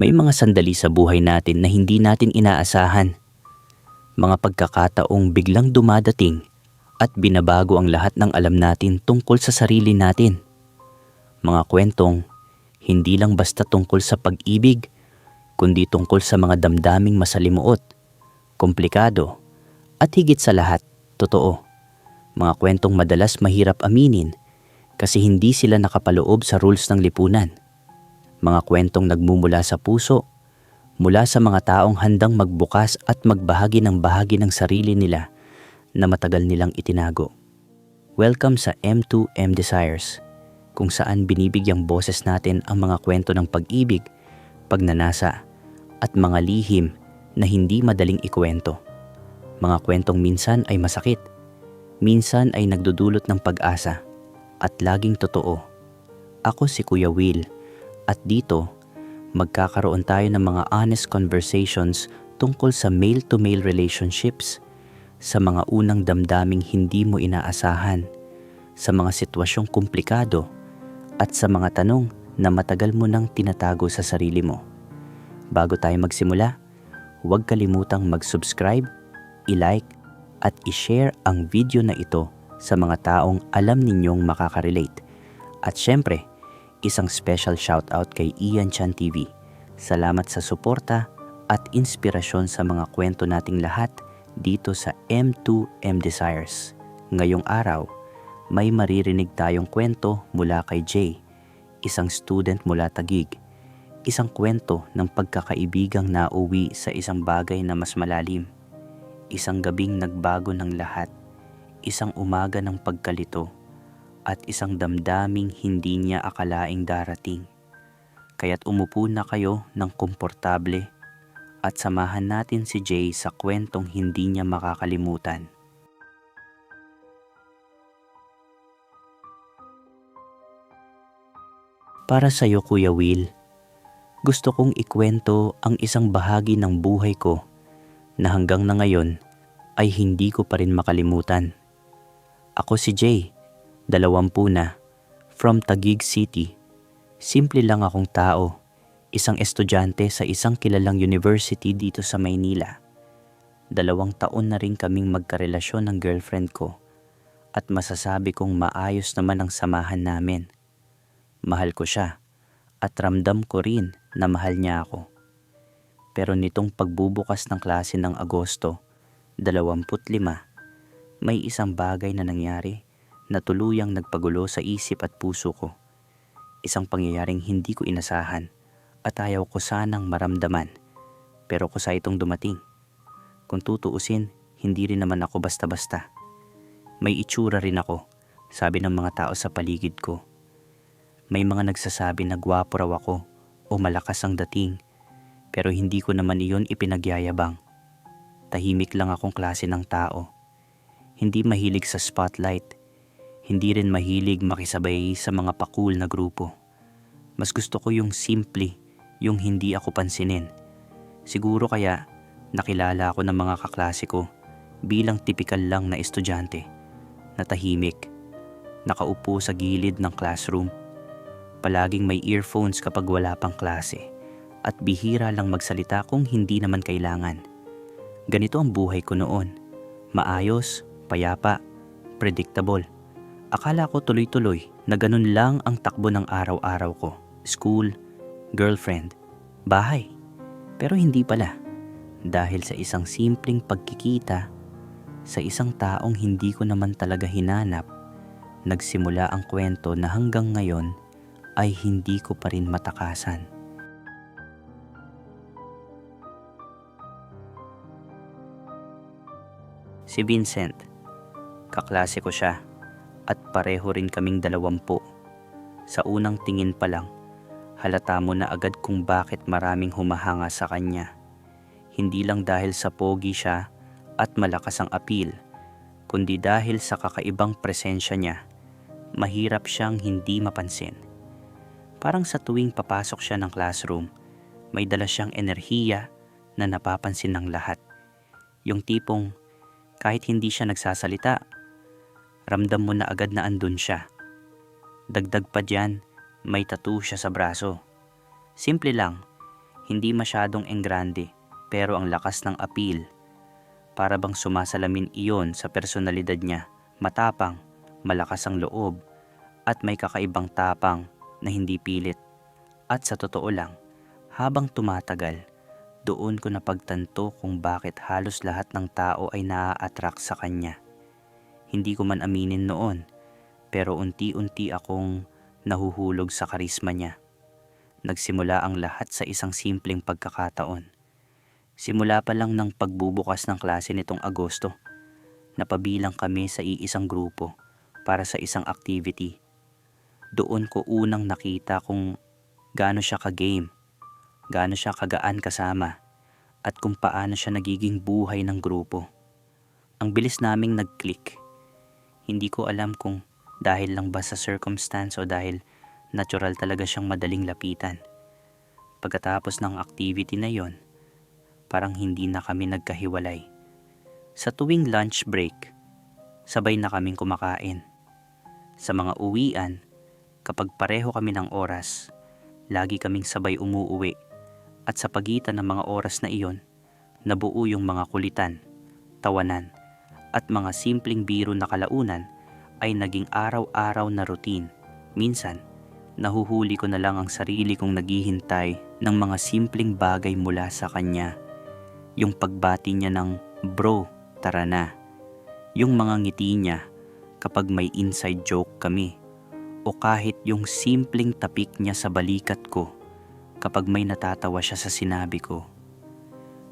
May mga sandali sa buhay natin na hindi natin inaasahan. Mga pagkakataong biglang dumadating at binabago ang lahat ng alam natin tungkol sa sarili natin. Mga kwentong hindi lang basta tungkol sa pag-ibig, kundi tungkol sa mga damdaming masalimuot, komplikado, at higit sa lahat, totoo. Mga kwentong madalas mahirap aminin kasi hindi sila nakapaloob sa rules ng lipunan. Mga kwentong nagmumula sa puso, mula sa mga taong handang magbukas at magbahagi ng bahagi ng sarili nila na matagal nilang itinago. Welcome sa M2M Desires, kung saan binibigyang boses natin ang mga kwento ng pag-ibig, pagnanasa, at mga lihim na hindi madaling ikwento. Mga kwentong minsan ay masakit, minsan ay nagdudulot ng pag-asa, at laging totoo. Ako si Kuya Will, at dito, magkakaroon tayo ng mga honest conversations tungkol sa male-to-male relationships, sa mga unang damdaming hindi mo inaasahan, sa mga sitwasyong komplikado, at sa mga tanong na matagal mo nang tinatago sa sarili mo. Bago tayo magsimula, huwag kalimutang mag-subscribe, i-like, at i-share ang video na ito sa mga taong alam ninyong makaka-relate. At syempre, isang special shoutout kay Ian Chan TV. Salamat sa suporta at inspirasyon sa mga kwento nating lahat dito sa M2M Desires. Ngayong araw, may maririnig tayong kwento mula kay Jay, isang student mula Tagig. Isang kwento ng pagkakaibigang nauwi sa isang bagay na mas malalim. Isang gabing nagbago ng lahat. Isang umaga ng pagkalito. At isang damdaming hindi niya akalaing darating. Kaya't umupo na kayo ng komportable at samahan natin si Jay sa kwentong hindi niya makakalimutan. Para sa iyo, Kuya Will, gusto kong ikwento ang isang bahagi ng buhay ko na hanggang na ngayon ay hindi ko pa rin makalimutan. Ako si Jay, dalawampu na, from Taguig City. Simple lang akong tao, isang estudyante sa isang kilalang university dito sa Maynila. Dalawang taon na rin kaming magkarelasyon ng girlfriend ko at masasabi kong maayos naman ang samahan namin. Mahal ko siya at ramdam ko rin na mahal niya ako. Pero nitong pagbubukas ng klase ng Agosto, 25, may isang bagay na nangyari na tuluyang nagpagulo sa isip at puso ko. Isang pangyayaring hindi ko inasahan at ayaw ko sanang maramdaman. Pero kusa itong dumating. Kung tutuusin, hindi rin naman ako basta-basta. May itsura rin ako, sabi ng mga tao sa paligid ko. May mga nagsasabi na gwapo raw ako o malakas ang dating, pero hindi ko naman iyon ipinagyayabang. Tahimik lang akong klase ng tao. Hindi mahilig sa spotlight, hindi rin mahilig makisabay sa mga pakul na grupo. Mas gusto ko yung simple, yung hindi ako pansinin. Siguro kaya nakilala ako ng mga kaklase ko bilang tipikal lang na estudyante na tahimik, nakaupo sa gilid ng classroom Palaging may earphones kapag wala pang klase at bihira lang magsalita kung hindi naman kailangan. Ganito ang buhay ko noon. Maayos, payapa, predictable. Akala ko tuloy-tuloy na ganun lang ang takbo ng araw-araw ko. School, girlfriend, bahay. Pero hindi pala. Dahil sa isang simpleng pagkikita, sa isang taong hindi ko naman talaga hinanap, nagsimula ang kwento na hanggang ngayon ay hindi ko pa rin matakasan. Si Vincent, kaklase ko siya at pareho rin kaming dalawampu. Sa unang tingin pa lang, halata mo na agad kung bakit maraming humahanga sa kanya. Hindi lang dahil sa pogi siya at malakas ang appeal, kundi dahil sa kakaibang presensya niya, mahirap siyang hindi mapansin. Parang sa tuwing papasok siya ng classroom, may dala siyang enerhiya na napapansin ng lahat. Yung tipong kahit hindi siya nagsasalita, ramdam mo na agad na andun siya. Dagdag pa dyan, may tattoo siya sa braso. Simple lang, Hindi masyadong enggrande, pero ang lakas ng appeal. Para bang sumasalamin iyon sa personalidad niya. Matapang, malakas ang loob, at may kakaibang tapang na hindi pilit. At sa totoo lang, habang tumatagal, doon ko napagtanto kung bakit halos lahat ng tao ay naa-attract sa kanya. Hindi ko man aminin noon, pero unti-unti akong nahuhulog sa karisma niya. Nagsimula ang lahat sa isang simpleng pagkakataon. Simula pa lang ng pagbubukas ng klase nitong Agosto, napabilang kami sa iisang grupo para sa isang activity. Doon ko unang nakita kung gaano siya ka-game, gaano siya kagaan kasama, at kung paano siya nagiging buhay ng grupo. Ang bilis naming nag-click. Hindi ko alam kung dahil lang ba sa circumstance o dahil natural talaga siyang madaling lapitan. Pagkatapos ng activity na yon, parang hindi na kami nagkahiwalay. Sa tuwing lunch break, sabay na kaming kumakain. Sa mga uwian, kapag pareho kami ng oras, lagi kaming sabay umuuwi. At sa pagitan ng mga oras na iyon, nabuo yung mga kulitan, tawanan, at mga simpleng biro na kalaunan ay naging araw-araw na routine. Minsan, nahuhuli ko na lang ang sarili kong naghihintay ng mga simpleng bagay mula sa kanya. Yung pagbati niya ng, bro, tara na. Yung mga ngiti niya kapag may inside joke kami. O kahit yung simpleng tapik niya sa balikat ko kapag may natatawa siya sa sinabi ko.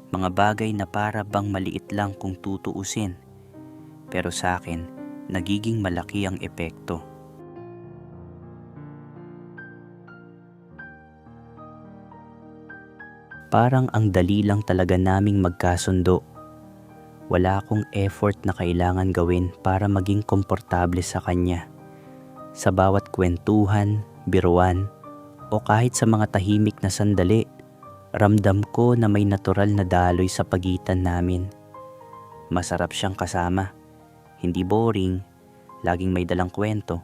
Mga bagay na para bang maliit lang kung tutuusin. Pero sa akin, nagiging malaki ang epekto. Parang ang dali lang talaga naming magkasundo. Wala akong effort na kailangan gawin para maging komportable sa kanya. Sa bawat kwentuhan, biruan, o kahit sa mga tahimik na sandali, ramdam ko na may natural na daloy sa pagitan namin. Masarap siyang kasama. Hindi boring, laging may dalang kwento,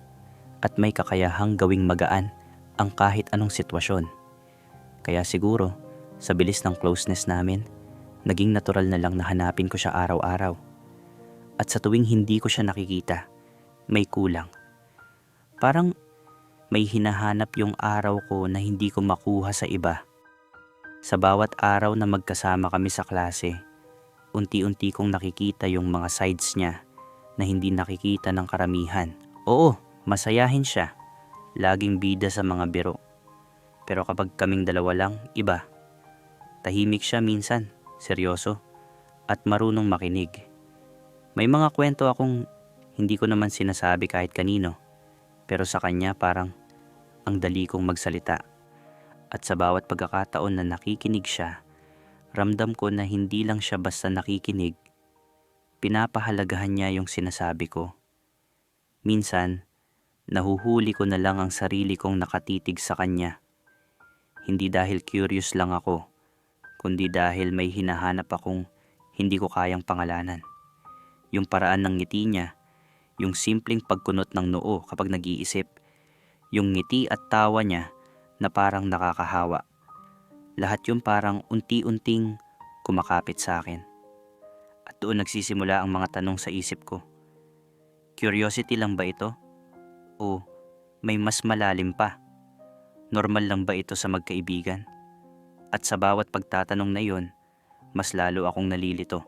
at may kakayahang gawing magaan ang kahit anong sitwasyon. Kaya siguro, sa bilis ng closeness namin, naging natural na lang na hanapin ko siya araw-araw. At sa tuwing hindi ko siya nakikita, may kulang. Parang may hinahanap yung araw ko na hindi ko makuha sa iba. Sa bawat araw na magkasama kami sa klase, unti-unti kong nakikita yung mga sides niya na hindi nakikita ng karamihan. Oo, masayahin siya. Laging bida sa mga biro. Pero kapag kaming dalawa lang, iba. Tahimik siya minsan, seryoso, at marunong makinig. May mga kwento akong hindi ko naman sinasabi kahit kanino, pero sa kanya parang ang dali kong magsalita. At sa bawat pagkakataon na nakikinig siya, ramdam ko na hindi lang siya basta nakikinig, pinapahalagahan niya yung sinasabi ko. Minsan, nahuhuli ko na lang ang sarili kong nakatitig sa kanya. Hindi dahil curious lang ako, kundi dahil may hinahanap akong hindi ko kayang pangalanan. Yung paraan ng ngiti niya, yung simpleng pagkunot ng noo kapag nag-iisip, yung ngiti at tawa niya na parang nakakahawa. Lahat yung parang unti-unting kumakapit sa akin. Doon nagsisimula ang mga tanong sa isip ko. Curiosity lang ba ito? O may mas malalim pa? Normal lang ba ito sa magkaibigan? At sa bawat pagtatanong na iyon, mas lalo akong nalilito.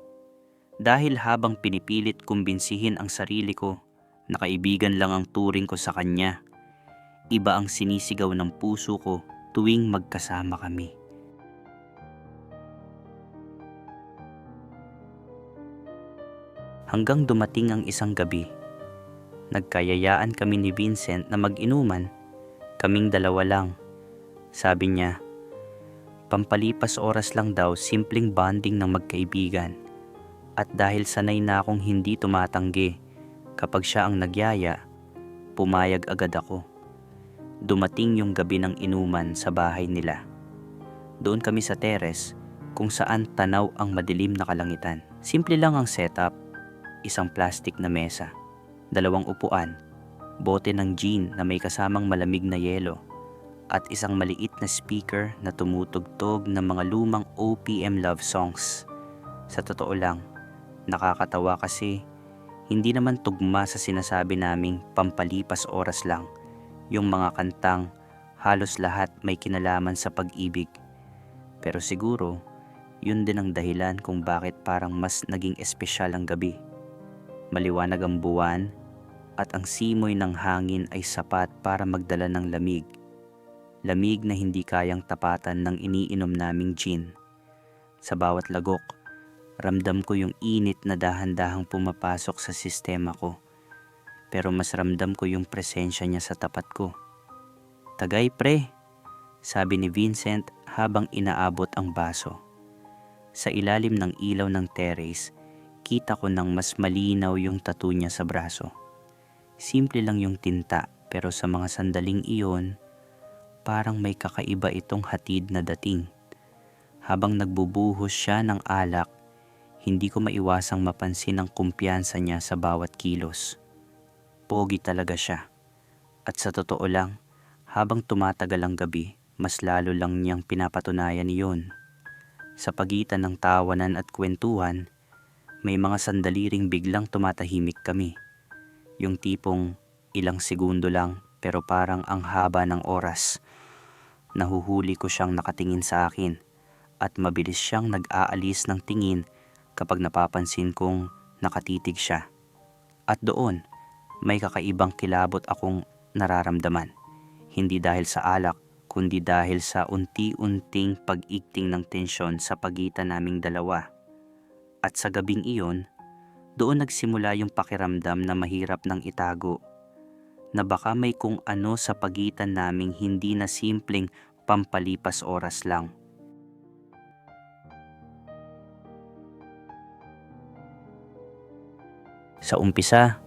Dahil habang pinipilit kumbinsihin ang sarili ko na kaibigan lang ang turing ko sa kanya, iba ang sinisigaw ng puso ko tuwing magkasama kami. Hanggang dumating ang isang gabi, nagkayayaan kami ni Vincent na mag-inuman, kaming dalawa lang. Sabi niya, pampalipas oras lang daw simpleng bonding ng magkaibigan. At dahil sanay na akong hindi tumatanggi kapag siya ang nagyaya, pumayag agad ako. Dumating yung gabi ng inuman sa bahay nila. Doon kami sa teres kung saan tanaw ang madilim na kalangitan. Simple lang ang setup, isang plastic na mesa, dalawang upuan, bote ng gin na may kasamang malamig na yelo, at isang maliit na speaker na tumutugtog ng mga lumang OPM love songs. Sa totoo lang, nakakatawa kasi hindi naman tugma sa sinasabi naming pampalipas oras lang yung mga kantang halos lahat may kinalaman sa pag-ibig. Pero siguro, yun din ang dahilan kung bakit parang mas naging espesyal ang gabi. Maliwanag ang buwan at ang simoy ng hangin ay sapat para magdala ng lamig. Lamig na hindi kayang tapatan ng iniinom naming gin. Sa bawat lagok, ramdam ko yung init na dahan-dahang pumapasok sa sistema ko. Pero mas ramdam ko yung presensya niya sa tapat ko. Tagay pre, sabi ni Vincent habang inaabot ang baso. Sa ilalim ng ilaw ng terrace, kita ko nang mas malinaw yung tattoo niya sa braso. Simple lang yung tinta pero sa mga sandaling iyon, parang may kakaiba itong hatid na dating. Habang nagbubuhos siya ng alak, hindi ko maiwasang mapansin ang kumpiyansa niya sa bawat kilos. Pogi talaga siya. At sa totoo lang, habang tumatagal ang gabi, mas lalo lang niyang pinapatunayan iyon. Sa pagitan ng tawanan at kwentuhan, may mga sandali ring biglang tumatahimik kami. Yung tipong ilang segundo lang pero parang ang haba ng oras. Nahuhuli ko siyang nakatingin sa akin at mabilis siyang nag-aalis ng tingin kapag napapansin kong nakatitig siya. At doon, may kakaibang kilabot akong nararamdaman. Hindi dahil sa alak, kundi dahil sa unti-unting pag-ikting ng tensyon sa pagitan naming dalawa. At sa gabing iyon, doon nagsimula yung pakiramdam na mahirap nang itago. Na baka may kung ano sa pagitan naming hindi na simpleng pampalipas oras lang. Sa umpisa,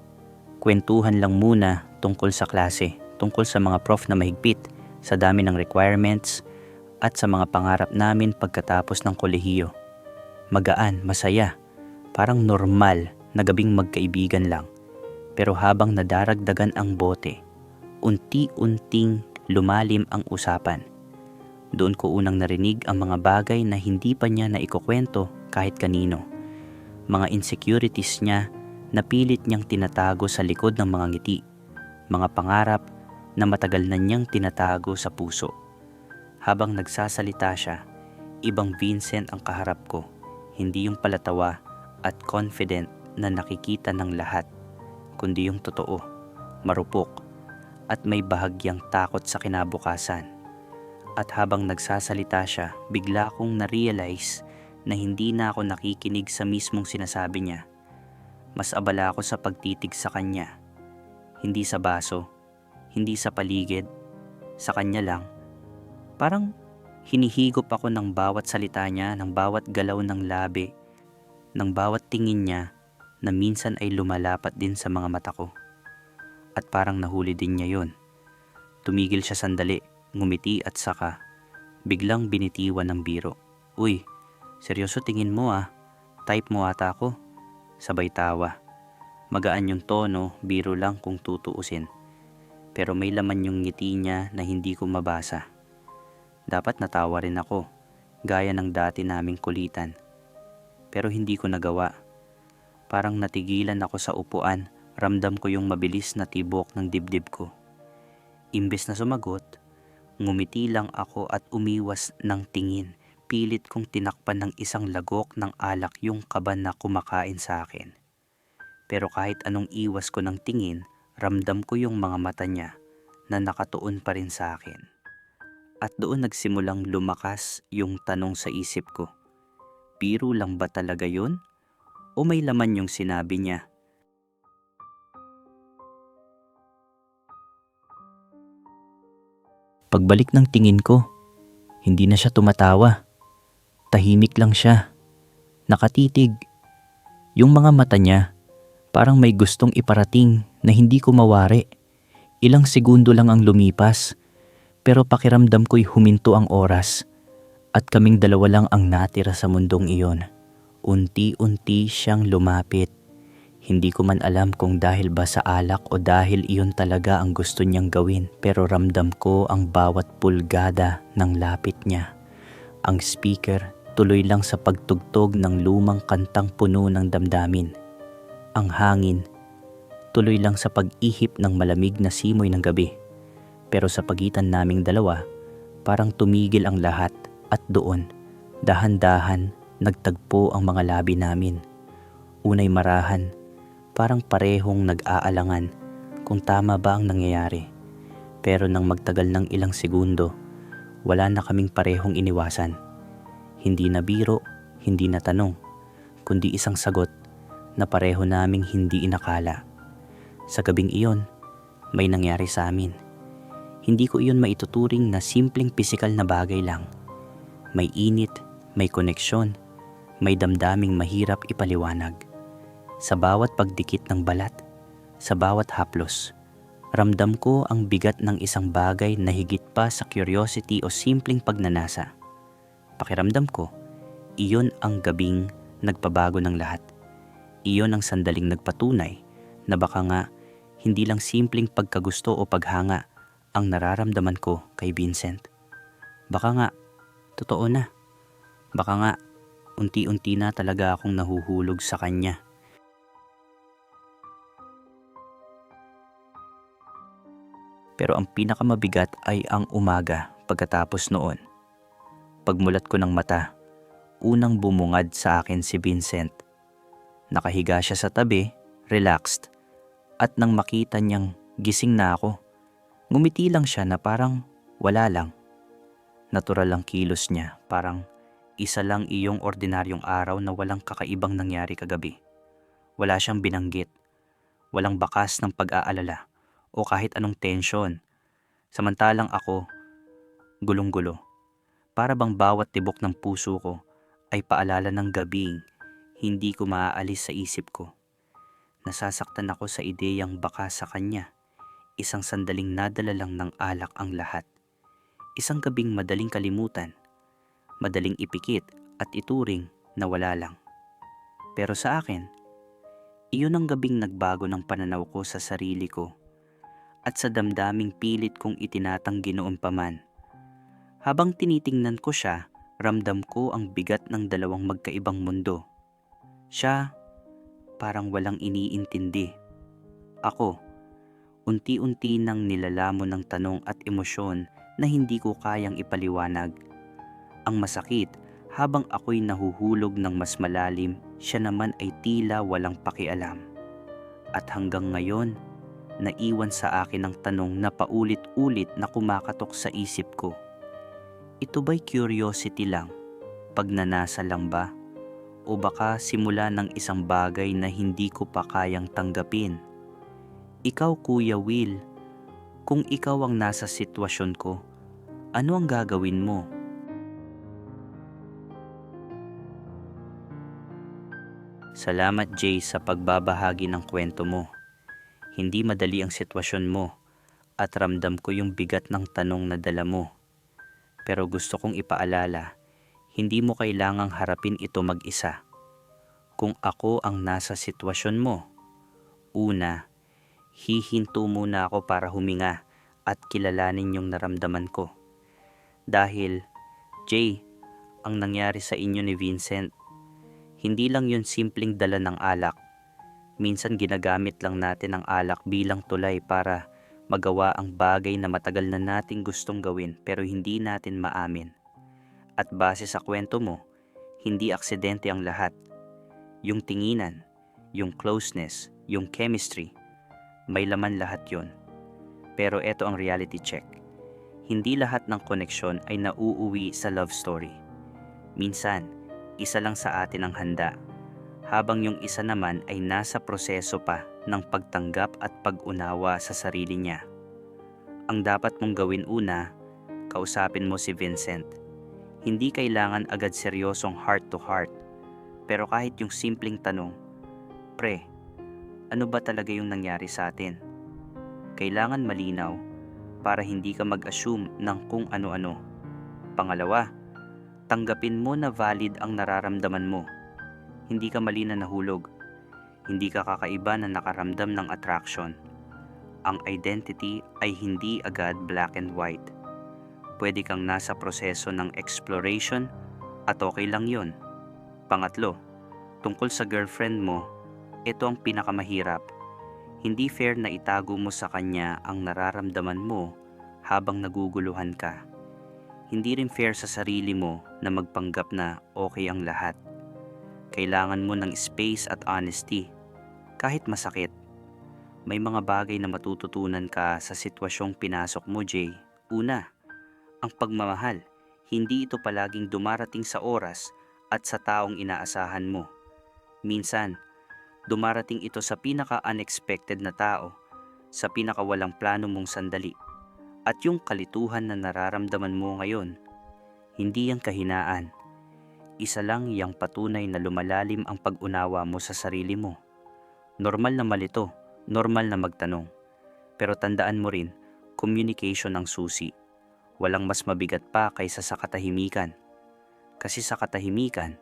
kwentuhan lang muna tungkol sa klase, tungkol sa mga prof na mahigpit, sa dami ng requirements, at sa mga pangarap namin pagkatapos ng kolehiyo. Magaan, masaya, parang normal na gabing magkaibigan lang. Pero habang nadaragdagan ang bote, unti-unting lumalim ang usapan. Doon ko unang narinig ang mga bagay na hindi pa niya naikukwento kahit kanino. Mga insecurities niya na pilit niyang tinatago sa likod ng mga ngiti. Mga pangarap na matagal na niyang tinatago sa puso. Habang nagsasalita siya, ibang Vincent ang kaharap ko, hindi yung palatawa at confident na nakikita ng lahat, kundi yung totoo, marupok, at may bahagyang takot sa kinabukasan. At habang nagsasalita siya, bigla kong na-realize na hindi na ako nakikinig sa mismong sinasabi niya. Mas abala ako sa pagtitig sa kanya. Hindi sa baso, hindi sa paligid, sa kanya lang. Parang hinihigop ako ng bawat salita niya, ng bawat galaw ng labi, ng bawat tingin niya na minsan ay lumalapat din sa mga mata ko. At parang nahuli din niya yon. Tumigil siya sandali, ngumiti at saka, biglang binitiwan ng biro. Uy, seryoso tingin mo ah, type mo ata ako. Sabay tawa. Magaan yung tono, biro lang kung tutuusin. Pero may laman yung ngiti niya na hindi ko mabasa. Dapat natawa rin ako, gaya ng dati naming kulitan. Pero hindi ko nagawa. Parang natigilan ako sa upuan, ramdam ko yung mabilis na tibok ng dibdib ko. Imbes na sumagot, ngumiti lang ako at umiwas ng tingin pilit kong tinakpan ng isang lagok ng alak yung kaban na kumakain sa akin. Pero kahit anong iwas ko ng tingin, ramdam ko yung mga mata niya na nakatuon pa rin sa akin. At doon nagsimulang lumakas yung tanong sa isip ko. Biro lang ba talaga yun? O may laman yung sinabi niya? Pagbalik ng tingin ko, hindi na siya tumatawa. Tahimik lang siya. Nakatitig. Yung mga mata niya, parang may gustong iparating na hindi ko mawari. Ilang segundo lang ang lumipas, pero pakiramdam ko'y huminto ang oras at kaming dalawa lang ang natira sa mundong iyon. Unti-unti siyang lumapit. Hindi ko man alam kung dahil ba sa alak o dahil iyon talaga ang gusto niyang gawin pero ramdam ko ang bawat pulgada ng lapit niya. Ang speaker tuloy lang sa pagtugtog ng lumang kantang puno ng damdamin. Ang hangin tuloy lang sa pag-ihip ng malamig na simoy ng gabi. Pero sa pagitan naming dalawa, parang tumigil ang lahat at doon, dahan-dahan, nagtagpo ang mga labi namin. Unay marahan, parang parehong nag-aalangan kung tama ba ang nangyayari. Pero nang magtagal ng ilang segundo, wala na kaming parehong iniwasan. Hindi na biro, hindi na tanong, kundi isang sagot na pareho naming hindi inakala. Sa gabing iyon, may nangyari sa amin. Hindi ko iyon maituturing na simpleng pisikal na bagay lang. May init, may koneksyon, may damdaming mahirap ipaliwanag. Sa bawat pagdikit ng balat, sa bawat haplos, ramdam ko ang bigat ng isang bagay na higit pa sa curiosity o simpleng pagnanasa. Pakiramdam ko, iyon ang gabing nagpabago ng lahat. Iyon ang sandaling nagpatunay na baka nga hindi lang simpleng pagkagusto o paghanga ang nararamdaman ko kay Vincent. Baka nga, totoo na. Baka nga, unti-unti na talaga akong nahuhulog sa kanya. Pero ang pinakamabigat ay ang umaga pagkatapos noon. Pagmulat ko ng mata, unang bumungad sa akin si Vincent. Nakahiga siya sa tabi, relaxed, at nang makita niyang gising na ako, ngumiti lang siya na parang wala lang. Natural lang kilos niya, parang isa lang iyong ordinaryong araw na walang kakaibang nangyari kagabi. Wala siyang binanggit, walang bakas ng pag-aalala o kahit anong tensyon. Samantalang ako, gulong-gulo. Para bang bawat tibok ng puso ko ay paalala ng gabing hindi ko maaalis sa isip ko. Nasasaktan ako sa ideyang baka sa kanya. Isang sandaling nadala lang ng alak ang lahat. Isang gabing madaling kalimutan, madaling ipikit at ituring na wala lang. Pero sa akin, iyon ang gabing nagbago ng pananaw ko sa sarili ko at sa damdaming pilit kong itinatanggi noon pa man. Habang tinitingnan ko siya, ramdam ko ang bigat ng dalawang magkaibang mundo. Siya, parang walang iniintindi. Ako, unti-unti nang nilalamon ng tanong at emosyon na hindi ko kayang ipaliwanag. Ang masakit, habang ako'y nahuhulog ng mas malalim, siya naman ay tila walang pakialam. At hanggang ngayon, naiwan sa akin ang tanong na paulit-ulit na kumakatok sa isip ko. Ito ba'y curiosity lang? Pagnanasa lang ba? O baka simula ng isang bagay na hindi ko pa kayang tanggapin? Ikaw Kuya Will, kung ikaw ang nasa sitwasyon ko, ano ang gagawin mo? Salamat Jay sa pagbabahagi ng kwento mo. Hindi madali ang sitwasyon mo at ramdam ko yung bigat ng tanong na dala mo. Pero gusto kong ipaalala, hindi mo kailangang harapin ito mag-isa. Kung ako ang nasa sitwasyon mo, una, hihinto muna ako para huminga at kilalanin yung naramdaman ko. Dahil, Jay, ang nangyari sa inyo ni Vincent, hindi lang yun simpleng dala ng alak. Minsan ginagamit lang natin ang alak bilang tulay para magawa ang bagay na matagal na nating gustong gawin pero hindi natin maamin. At base sa kwento mo, hindi aksidente ang lahat. Yung tinginan, yung closeness, yung chemistry, may laman lahat yon. Pero ito ang reality check. Hindi lahat ng koneksyon ay nauuwi sa love story. Minsan, isa lang sa atin ang handa, habang yung isa naman ay nasa proseso pa ng pagtanggap at pag-unawa sa sarili niya. Ang dapat mong gawin una, kausapin mo si Vincent. Hindi kailangan agad seryosong heart to heart, pero kahit yung simpleng tanong, Pre, ano ba talaga yung nangyari sa atin? Kailangan malinaw para hindi ka mag-assume ng kung ano-ano. Pangalawa, tanggapin mo na valid ang nararamdaman mo. Hindi ka mali na nahulog. Hindi ka kakaiba na nakaramdam ng attraction. Ang identity ay hindi agad black and white. Pwede kang nasa proseso ng exploration at okay lang yon. Pangatlo, tungkol sa girlfriend mo, ito ang pinakamahirap. Hindi fair na itago mo sa kanya ang nararamdaman mo habang naguguluhan ka. Hindi rin fair sa sarili mo na magpanggap na okay ang lahat. Kailangan mo ng space at honesty. Kahit masakit, may mga bagay na matututunan ka sa sitwasyong pinasok mo, Jay. Una, ang pagmamahal. Hindi ito palaging dumarating sa oras at sa taong inaasahan mo. Minsan, dumarating ito sa pinaka-unexpected na tao, sa pinakawalang plano mong sandali. At yung kalituhan na nararamdaman mo ngayon, hindi yung kahinaan. Isa lang yung patunay na lumalalim ang pag-unawa mo sa sarili mo. Normal na malito, normal na magtanong. Pero tandaan mo rin, communication ang susi. Walang mas mabigat pa kaysa sa katahimikan. Kasi sa katahimikan,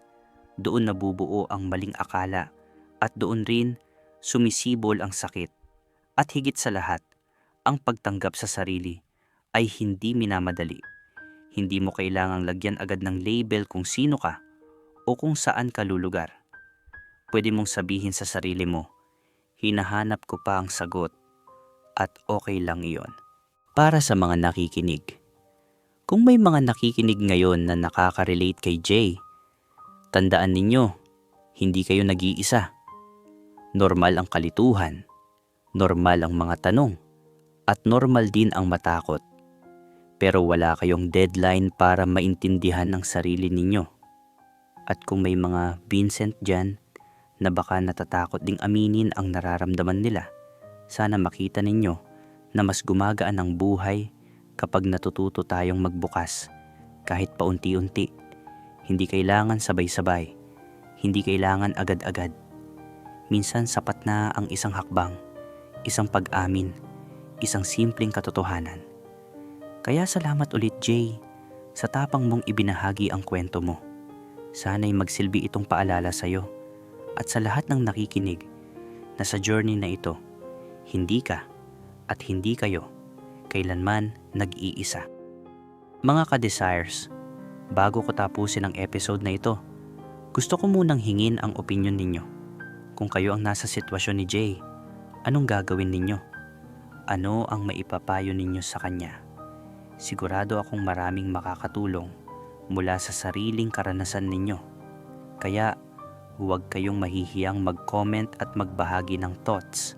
doon nabubuo ang maling akala at doon rin sumisibol ang sakit. At higit sa lahat, ang pagtanggap sa sarili ay hindi minamadali. Hindi mo kailangang lagyan agad ng label kung sino ka o kung saan ka lulugar. Pwede mong sabihin sa sarili mo, hinahanap ko pa ang sagot at okay lang iyon. Para sa mga nakikinig, kung may mga nakikinig ngayon na nakaka-relate kay Jay, tandaan ninyo, hindi kayo nag-iisa. Normal ang kalituhan, normal ang mga tanong, at normal din ang matakot. Pero wala kayong deadline para maintindihan ang sarili ninyo. At kung may mga Vincent dyan na baka natatakot ding aminin ang nararamdaman nila, sana makita ninyo na mas gumagaan ang buhay kapag natututo tayong magbukas kahit paunti-unti. Hindi kailangan sabay-sabay. Hindi kailangan agad-agad. Minsan sapat na ang isang hakbang, isang pag-amin, isang simpleng katotohanan. Kaya salamat ulit Jay sa tapang mong ibinahagi ang kwento mo. Sana'y magsilbi itong paalala sa iyo at sa lahat ng nakikinig na sa journey na ito, hindi ka at hindi kayo kailanman nag-iisa. Mga ka-desires, bago ko tapusin ang episode na ito, gusto ko munang hingin ang opinion ninyo. Kung kayo ang nasa sitwasyon ni Jay, anong gagawin ninyo? Ano ang maipapayo ninyo sa kanya? Sigurado akong maraming makakatulong mula sa sariling karanasan ninyo. Kaya huwag kayong mahihiyang mag-comment at magbahagi ng thoughts.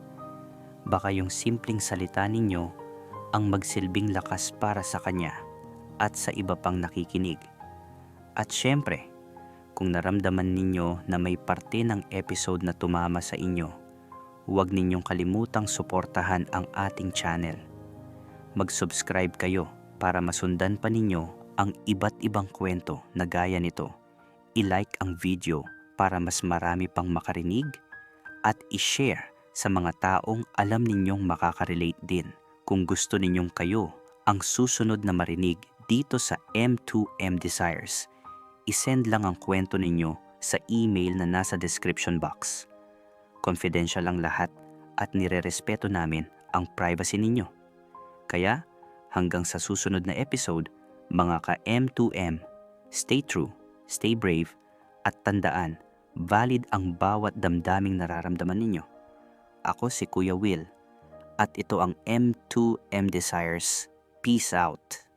Baka yung simpleng salita ninyo ang magsilbing lakas para sa kanya at sa iba pang nakikinig. At syempre, kung naramdaman ninyo na may parte ng episode na tumama sa inyo, huwag ninyong kalimutang suportahan ang ating channel. Mag-subscribe kayo para masundan pa ninyo ang iba't ibang kwento na gaya nito. I-like ang video para mas marami pang makarinig at i-share sa mga taong alam ninyong makaka-relate din kung gusto ninyong kayo ang susunod na marinig dito sa M2M Desires. I-send lang ang kwento ninyo sa email na nasa description box. Confidential ang lahat at nirerespeto namin ang privacy ninyo. Kaya hanggang sa susunod na episode, mga ka-M2M, stay true, stay brave, at tandaan, valid ang bawat damdaming nararamdaman ninyo. Ako si Kuya Will, at ito ang M2M Desires. Peace out.